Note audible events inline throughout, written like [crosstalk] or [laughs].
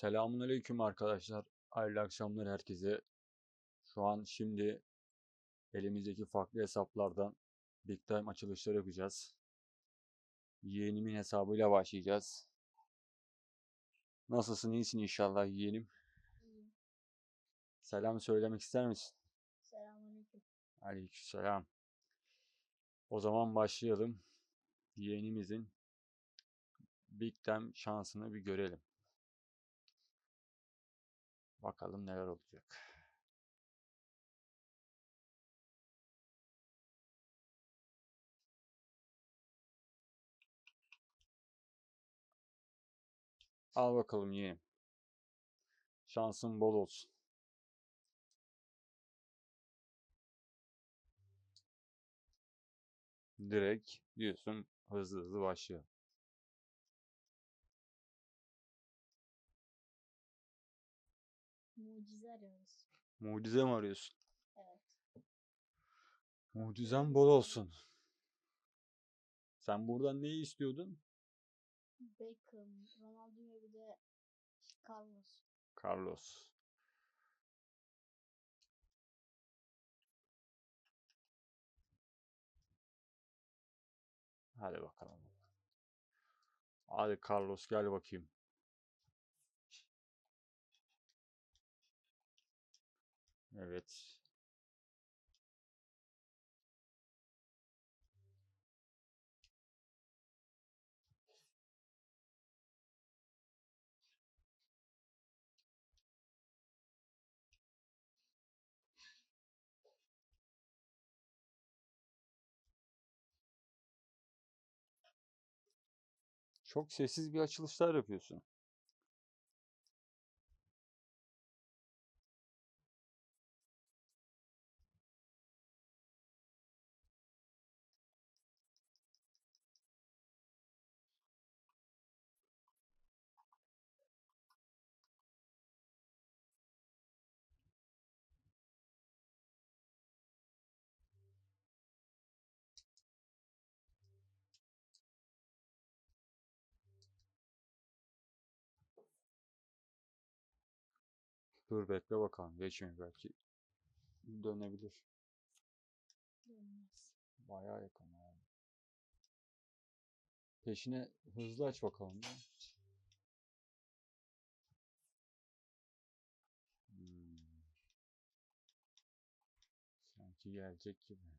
Selamünaleyküm arkadaşlar. Hayırlı akşamlar herkese. Şu an şimdi elimizdeki farklı hesaplardan Big Time açılışları yapacağız. Yeğenimin hesabıyla başlayacağız. Nasılsın? iyisin inşallah yeğenim. İyiyim. Selam söylemek ister misin? Selamünaleyküm. Aleykümselam. O zaman başlayalım. Yeğenimizin Big Time şansını bir görelim. Bakalım neler olacak. Al bakalım yeğenim. Şansın bol olsun. Direkt diyorsun hızlı hızlı başlıyor. Mucize arıyoruz. Mucize mi arıyorsun? Evet. Mucizem bol olsun. Sen buradan neyi istiyordun? Beckham, Ronaldinho bir de Carlos. Carlos. Hadi bakalım. Hadi Carlos gel bakayım. Evet. Çok sessiz bir açılışlar yapıyorsun. Dur bekle bakalım. Geçmiyor belki. Dönebilir. Dönmez. Bayağı yakın yani. Peşine hızlı aç bakalım. ya. Hmm. Sanki gelecek gibi.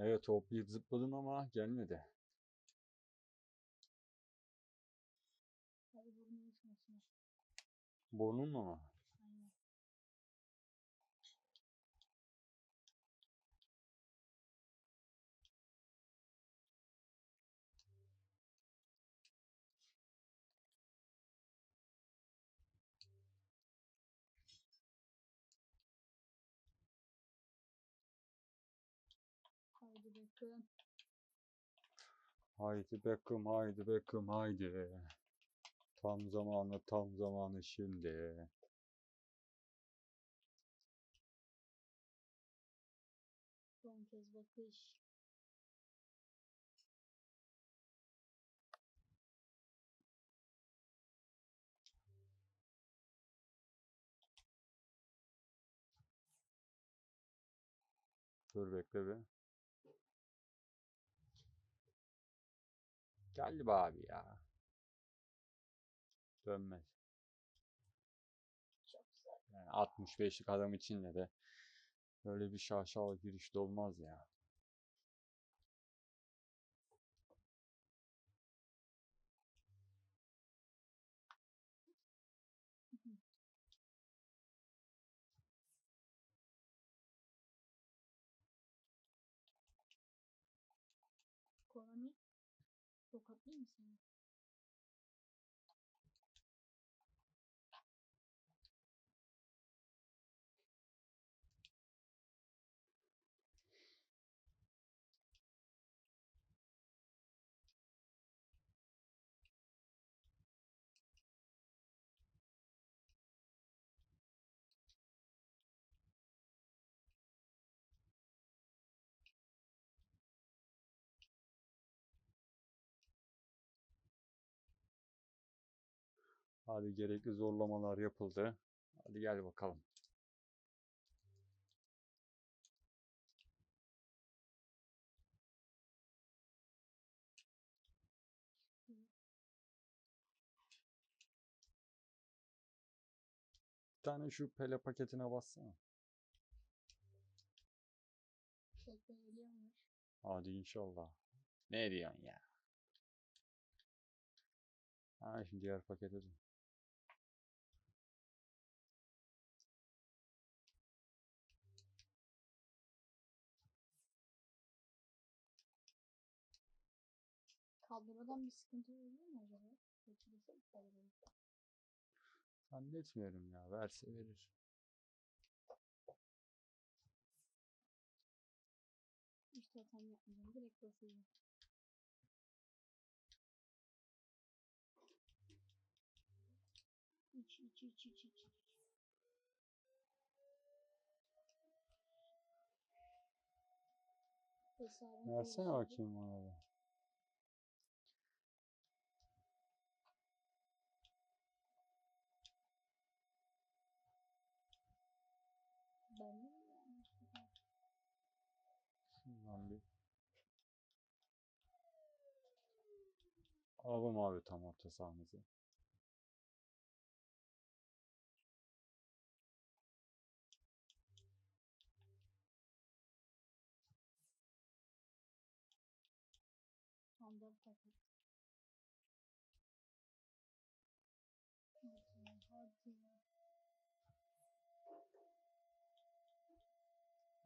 Evet hoplayıp zıpladın ama gelmedi. Hadi burnu uçmasın. Burnunla mı? Beckham. Haydi Beckham, haydi Beckham, haydi. Tam zamanı, tam zamanı şimdi. Son kez bakış. Dur bekle bir. Geldi be abi ya. Dönmez. Çok güzel. Yani 65'lik adam için de böyle bir şaşalı girişte olmaz ya. Hadi gerekli zorlamalar yapıldı. Hadi gel bakalım. Bir tane şu pele paketine bassana. Bekle geliyormuş. Hadi inşallah. Ne diyorsun ya? Ha şimdi diğer pakete de. Kablodan bir sıkıntı oluyor mu acaba? Götürürsek kabloyu. Zannetmiyorum ya. Verse verir. Hiç totem yapmayacağım. Direkt basıyorum. İç iç iç iç iç. Versene bakayım bana da. Ben de mi yanlışlıkla? Şundan bir. Alalım abi tam orta sahamızı.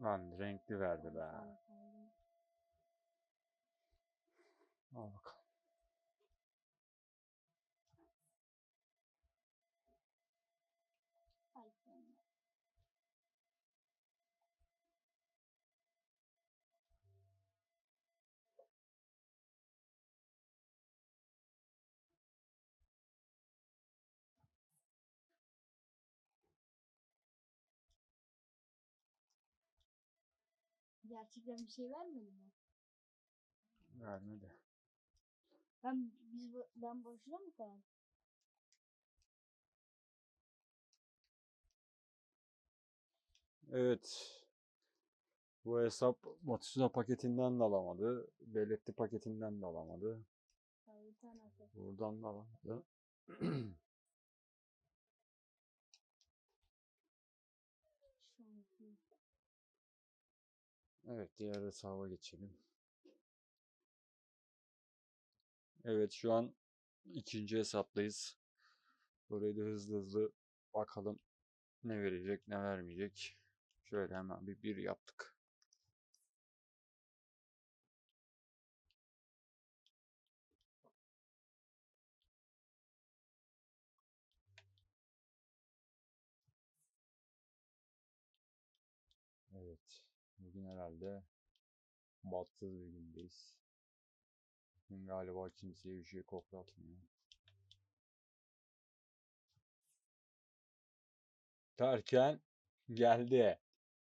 Lan renkli verdi be. Al bakalım. Gerçekten bir şey vermedi mi? Vermedi. Ben biz ben boşuna mı kaldım? Evet. Bu hesap Matsuda paketinden de alamadı. Belletti paketinden de alamadı. Buradan da alamadı. [clears throat] Evet, diğer hesaba geçelim. Evet, şu an ikinci hesaptayız. Burayı da hızlı hızlı bakalım ne verecek, ne vermeyecek. Şöyle hemen bir bir yaptık. Evet, bugün herhalde bahtsız bir gündeyiz. Bugün galiba kimseye bir şey koklatmıyor. Derken geldi.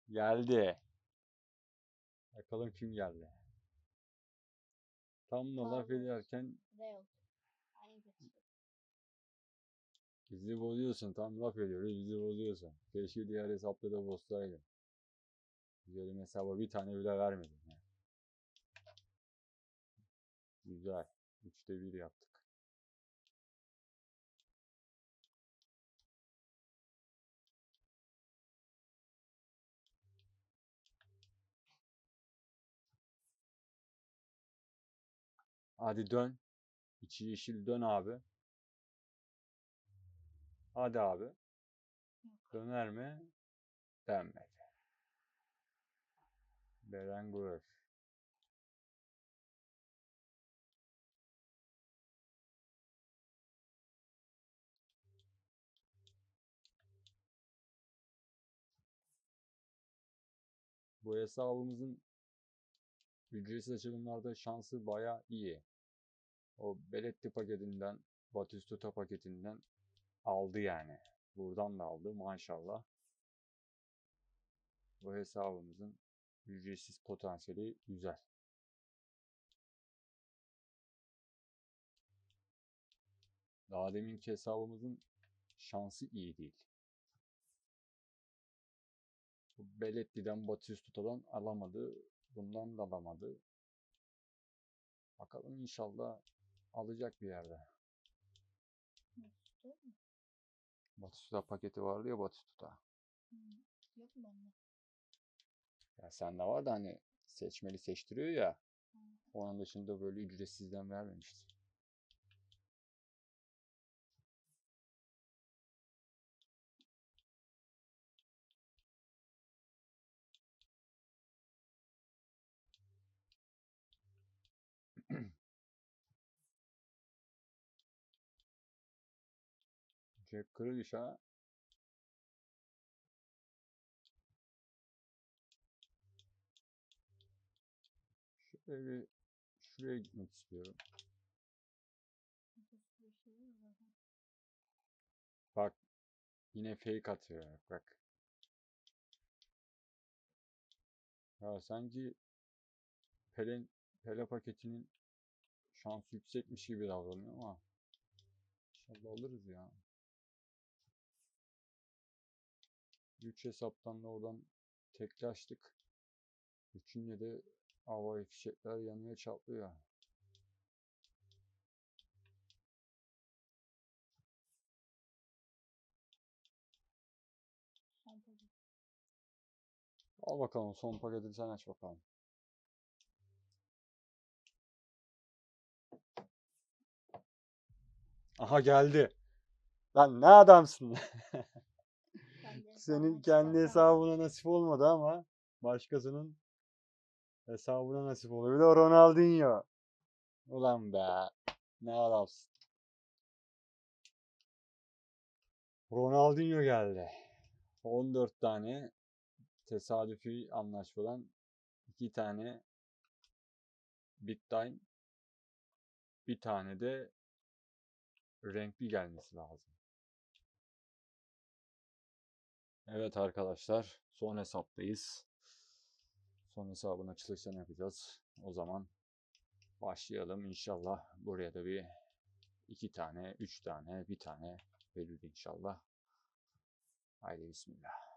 Geldi. Bakalım kim geldi. Tam da laf ederken bizi bozuyorsun. Tam laf ediyoruz bizi bozuyorsun. Keşke diğer hesapta da bozsaydın. Güzelim hesaba bir tane bile vermedin. ya. Güzel. Üçte bir yaptık. Hadi dön. İçi yeşil dön abi. Hadi abi. Döner mi? Dönmedi. Beranguer. Bu hesabımızın ücretsiz açılımlarda şansı baya iyi. O Beletti paketinden, Batistuta paketinden aldı yani. Buradan da aldı maşallah. Bu hesabımızın ücretsiz potansiyeli güzel. Daha deminki hesabımızın şansı iyi değil. Bu Belletti'den Batistuta'dan alamadı. Bundan da alamadı. Bakalım inşallah alacak bir yerde. Batistuta paketi vardı ya Batistuta. Hı. Yok mu bende? Ya sende var da hani seçmeli seçtiriyor ya. Onun dışında böyle ücretsizden vermemişti. Jack Grealish ha. Şöyle bir şuraya gitmek istiyorum. Şey. Bak yine fake atıyor bak. Ya sanki Pele, Pele paketinin şansı yüksekmiş gibi davranıyor ama inşallah alırız ya. 3 hesaptan da oradan teklaştık. Üçünde de havai fişekler yanıyor çatlıyor. Al bakalım son paketini sen aç bakalım. Aha geldi. Lan ne adamsın. [laughs] Senin kendi hesabına nasip olmadı ama başkasının hesabına nasip oluyor. Bir de Ronaldinho. Ulan be. Ne adamsın. Ronaldinho geldi. 14 tane tesadüfi anlaşmadan 2 tane Big Time bir tane de renkli gelmesi lazım. Evet arkadaşlar, son hesaptayız. Son hesabın açılışını yapacağız. O zaman başlayalım. İnşallah buraya da bir iki tane, üç tane, bir tane verir inşallah. Haydi bismillah.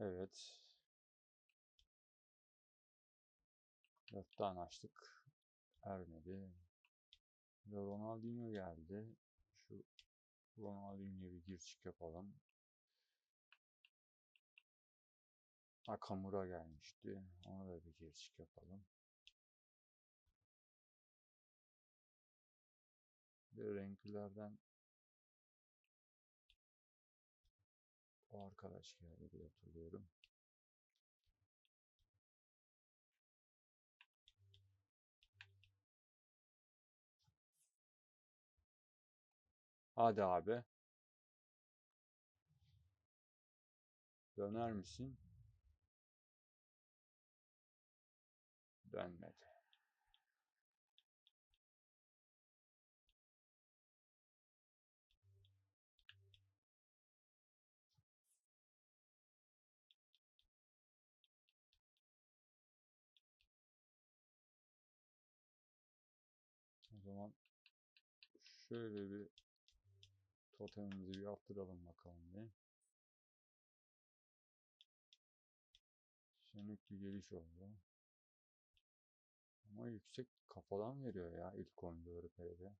Evet. Dört açtık. Ermedi. Ve Ronaldinho geldi. Şu Ronaldinho'ya bir gir çık yapalım. Nakamura gelmişti. Ona da bir gir çık yapalım. Bir renklilerden o arkadaş geldi diye hatırlıyorum. Hadi abi. Döner misin? Dönmedi. Zaman şöyle bir totemimizi bir yaptıralım bakalım bir. Sönük bir geliş oldu. Ama yüksek kafadan veriyor ya ilk 14'ü PB.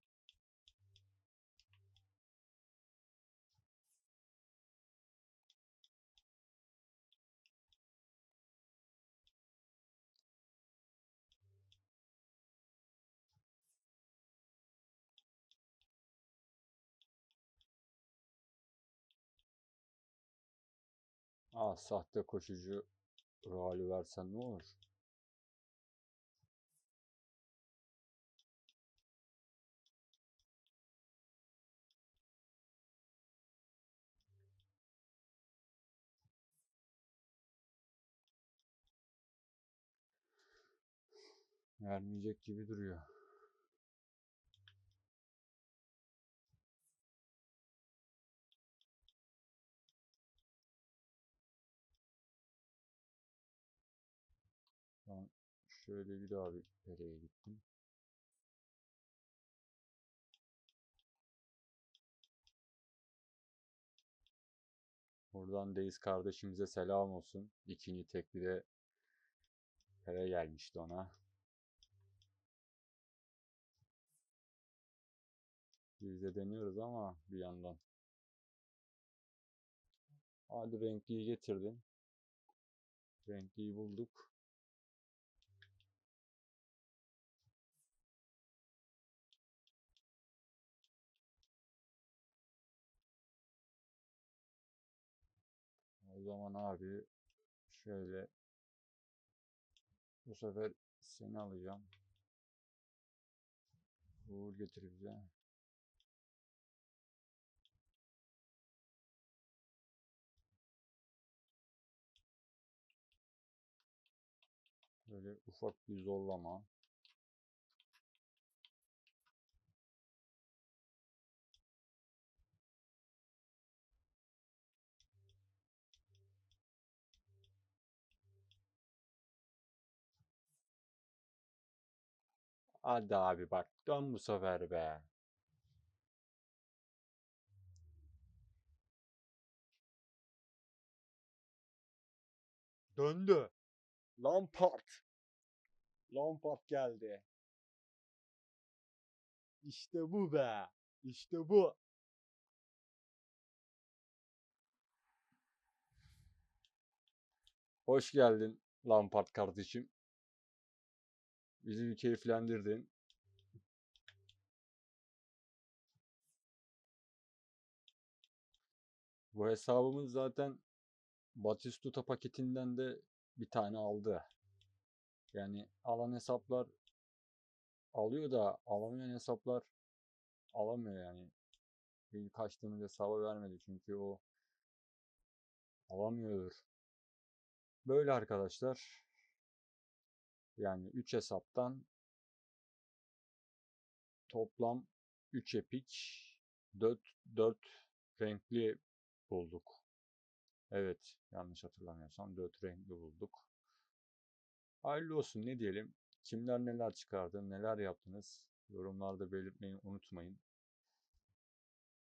Ah sahte koşucu rolü versen ne olur? Vermeyecek gibi duruyor. Şöyle bir daha bir nereye gittim. Buradan Deyiz kardeşimize selam olsun. İkinci teklide Pere gelmişti ona. Biz de deniyoruz ama bir yandan. Hadi renkliyi getirdin. Renkliyi bulduk. Zaman abi şöyle bu sefer seni alacağım. Uğur getir bize. Böyle ufak bir zorlama. Hadi abi bak dön bu sefer be. Döndü. Lampard. Lampard geldi. İşte bu be. İşte bu. Hoş geldin Lampard kardeşim. Bizi bir keyiflendirdin. Bu hesabımız zaten Batistuta paketinden de bir tane aldı. Yani alan hesaplar alıyor da alamayan hesaplar alamıyor yani. Bir kaçtığımız hesaba vermedi çünkü o alamıyordur. Böyle arkadaşlar. Yani 3 hesaptan toplam 3 epik 4 4 renkli bulduk. Evet, yanlış hatırlamıyorsam 4 renkli bulduk. Hayırlı olsun ne diyelim. Kimler neler çıkardı, neler yaptınız yorumlarda belirtmeyi unutmayın.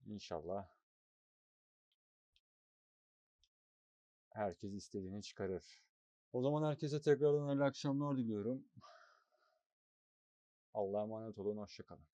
İnşallah herkes istediğini çıkarır. O zaman herkese tekrardan hayırlı akşamlar diliyorum. Allah'a emanet olun, hoşçakalın.